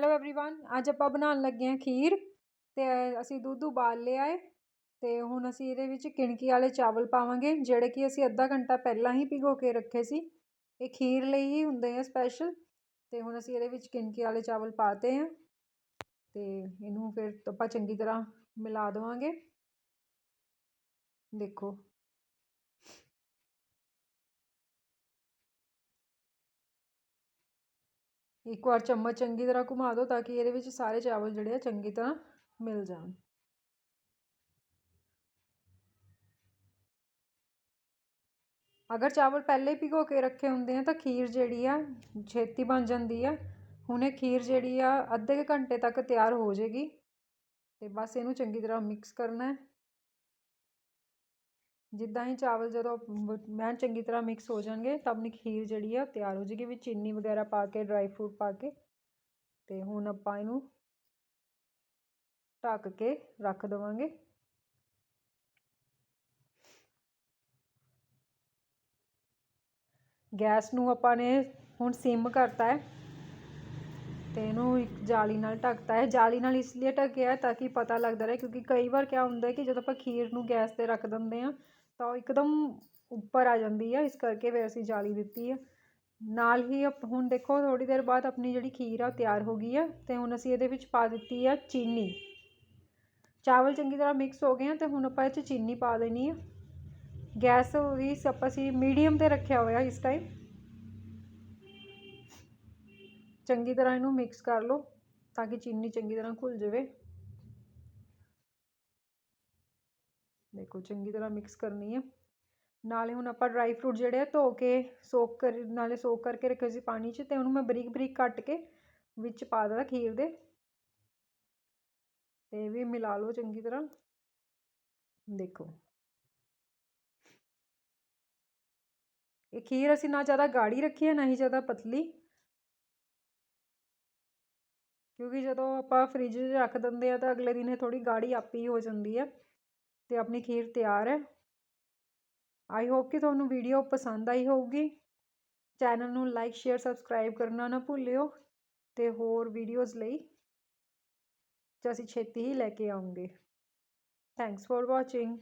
Hello everyone ਅੱਜ ਆਪਾਂ ਬਣਾਉਣ ਲੱਗੇ ਹਾਂ ਖੀਰ ਤੇ ਅਸੀਂ ਦੁੱਧ ਉਬਾਲ ਲਿਆ ਹੈ ਤੇ ਹੁਣ ਅਸੀਂ ਇਹਦੇ ਵਿੱਚ ਕਿਣਕੀ ਵਾਲੇ ਚਾਵਲ ਪਾਵਾਂਗੇ ਜਿਹੜੇ ਕਿ ਅਸੀਂ ਅੱਧਾ ਘੰਟਾ ਪਹਿਲਾਂ ਹੀ ਭਿਗੋ ਕੇ ਰੱਖੇ ਸੀ ਇਹ ਖੀਰ ਲਈ ਹੀ ਹੁੰਦੇ ਆ ਸਪੈਸ਼ਲ ਤੇ ਹੁਣ ਅਸੀਂ ਇਹਦੇ ਵਿੱਚ ਕਿਣਕੀ ਵਾਲੇ ਚਾਵਲ ਪਾਤੇ ਆ ਤੇ ਇਹਨੂੰ ਫਿਰ ਆਪਾਂ ਚੰਗੀ ਤਰ੍ਹਾਂ ਮਿਲਾ ਦੇਵਾਂਗੇ ਦੇਖੋ ਇੱਕ ਵਾਰ ਚਮਚ ਚੰਗੀ ਤਰ੍ਹਾਂ ਘੁਮਾ ਦਿਓ ਤਾਂ ਕਿ ਇਹਦੇ ਵਿੱਚ ਸਾਰੇ ਚਾਵਲ ਜਿਹੜੇ ਆ ਚੰਗੀ ਤਰ੍ਹਾਂ ਮਿਲ ਜਾਣ। ਅਗਰ ਚਾਵਲ ਪਹਿਲੇ ਭਿਗੋ ਕੇ ਰੱਖੇ ਹੁੰਦੇ ਆ ਤਾਂ ਖੀਰ ਜਿਹੜੀ ਆ ਛੇਤੀ ਬਣ ਜਾਂਦੀ ਆ। ਹੁਣ ਇਹ ਖੀਰ ਜਿਹੜੀ ਆ ਅੱਧੇ ਘੰਟੇ ਤੱਕ ਤਿਆਰ ਹੋ ਜਾਏਗੀ ਤੇ ਬਸ ਇਹਨੂੰ ਚੰਗੀ ਤਰ੍ਹਾਂ ਮਿਕਸ ਕਰਨਾ ਹੈ। ਜਿੱਦਾਂ ਹੀ ਚਾਵਲ ਜਦੋਂ ਮੈਂ ਚੰਗੀ ਤਰ੍ਹਾਂ ਮਿਕਸ ਹੋ ਜਾਣਗੇ ਤਾਂ ਆਪਣੀ ਖੀਰ ਜਿਹੜੀ ਆ ਤਿਆਰ ਹੋ ਜਾਏਗੀ ਵਿੱਚ ਚੀਨੀ ਵਗੈਰਾ ਪਾ ਕੇ ਡਰਾਈ ਫਰੂਟ ਪਾ ਕੇ, ਤੇ ਹੁਣ ਆਪਾਂ ਇਹਨੂੰ ਢੱਕ ਕੇ ਰੱਖ ਦੇਵਾਂਗੇ। ਗੈਸ ਨੂੰ ਆਪਾਂ ਨੇ ਹੁਣ ਸਿਮ ਕਰਤਾ ਹੈ, ਤੇ ਇਹਨੂੰ ਇੱਕ ਜਾਲੀ ਨਾਲ ਢੱਕਤਾ ਹੈ। ਜਾਲੀ ਨਾਲ ਇਸ ਲਈ ਢੱਕਿਆ ਤਾਂ ਕਿ ਪਤਾ ਲੱਗਦਾ ਰਹੇ, ਕਿਉਂਕਿ ਕਈ ਵਾਰ ਕਿਆ ਹੁੰਦਾ ਕਿ ਜਦੋਂ ਆਪਾਂ ਖੀਰ ਨੂੰ ਗੈਸ 'ਤੇ ਰੱਖ ਦਿੰਦੇ ਆ ਤਾਂ ਉਹ ਇੱਕਦਮ ਉੱਪਰ ਆ ਜਾਂਦੀ ਆ, ਇਸ ਕਰਕੇ ਫਿਰ ਅਸੀਂ ਜਾਲੀ ਦਿੱਤੀ ਆ। ਨਾਲ ਹੀ ਅਪ, ਹੁਣ ਦੇਖੋ ਥੋੜ੍ਹੀ ਦੇਰ ਬਾਅਦ ਆਪਣੀ ਜਿਹੜੀ ਖੀਰ ਆ ਉਹ ਤਿਆਰ ਹੋ ਗਈ ਆ ਅਤੇ ਹੁਣ ਅਸੀਂ ਇਹਦੇ ਵਿੱਚ ਪਾ ਦਿੱਤੀ ਆ ਚੀਨੀ। ਚਾਵਲ ਚੰਗੀ ਤਰ੍ਹਾਂ ਮਿਕਸ ਹੋ ਗਏ ਆ ਅਤੇ ਹੁਣ ਆਪਾਂ ਇਹ 'ਚ ਚੀਨੀ ਪਾ ਦੇਣੀ ਆ। ਗੈਸ ਉਹਦੀ ਆਪਾਂ ਅਸੀਂ ਮੀਡੀਅਮ ਤੇ ਰੱਖਿਆ ਹੋਇਆ ਇਸ ਟਾਈਮ ਚੰਗੀ ਤਰ੍ਹਾਂ ਇਹਨੂੰ ਮਿਕਸ ਕਰ ਲਓ, ਤਾਂ ਕਿ ਚੀਨੀ ਚੰਗੀ ਤਰ੍ਹਾਂ ਘੁਲ ਜਾਵੇ। ਦੇਖੋ, ਚੰਗੀ ਤਰ੍ਹਾਂ ਮਿਕਸ ਕਰਨੀ ਹੈ। ਨਾਲੇ ਹੁਣ ਆਪਾਂ ਡਰਾਈ ਫਰੂਟ ਜਿਹੜੇ ਆ, ਧੋ ਕੇ ਸੋਕ ਕਰ, ਨਾਲੇ ਸੋਕ ਕਰਕੇ ਰੱਖੇ ਸੀ ਪਾਣੀ 'ਚ ਤੇ ਉਹਨੂੰ ਮੈਂ ਬਰੀਕ ਬਰੀਕ ਕੱਟ ਕੇ ਵਿੱਚ ਪਾ ਦਿੱਤਾ ਖੀਰ ਦੇ। ਤੇ ਵੀ ਮਿਲਾ ਲਓ ਚੰਗੀ ਤਰ੍ਹਾਂ। ਦੇਖੋ। ਇਹ ਖੀਰ ਅਸੀਂ ਨਾ ਜ਼ਿਆਦਾ ਗਾੜੀ ਰੱਖੀ ਹੈ, ਨਾ ਹੀ ਜ਼ਿਆਦਾ ਪਤਲੀ। ਕਿਉਂਕਿ ਜਦੋਂ ਆਪਾਂ ਫ੍ਰਿਜ 'ਚ ਰੱਖ ਦਿੰਦੇ ਆ ਤਾਂ ਅਗਲੇ ਦਿਨ ਇਹ ਥੋੜੀ ਗਾੜੀ ਆਪੀ ਹੋ ਜਾਂਦੀ ਹੈ। ਅਤੇ ਆਪਣੀ ਖੀਰ ਤਿਆਰ ਹੈ। ਆਈ ਹੋਪ ਕਿ ਤੁਹਾਨੂੰ ਵੀਡੀਓ ਪਸੰਦ ਆਈ ਹੋਊਗੀ। ਚੈਨਲ ਨੂੰ ਲਾਈਕ ਸ਼ੇਅਰ ਸਬਸਕ੍ਰਾਈਬ ਕਰਨਾ ਨਾ ਭੁੱਲਿਓ ਤੇ ਹੋਰ ਵੀਡੀਓਜ਼ ਲਈ ਜੋ ਅਸੀਂ ਛੇਤੀ ਹੀ ਲੈ ਕੇ ਆਉਂਗੇ। Thanks for watching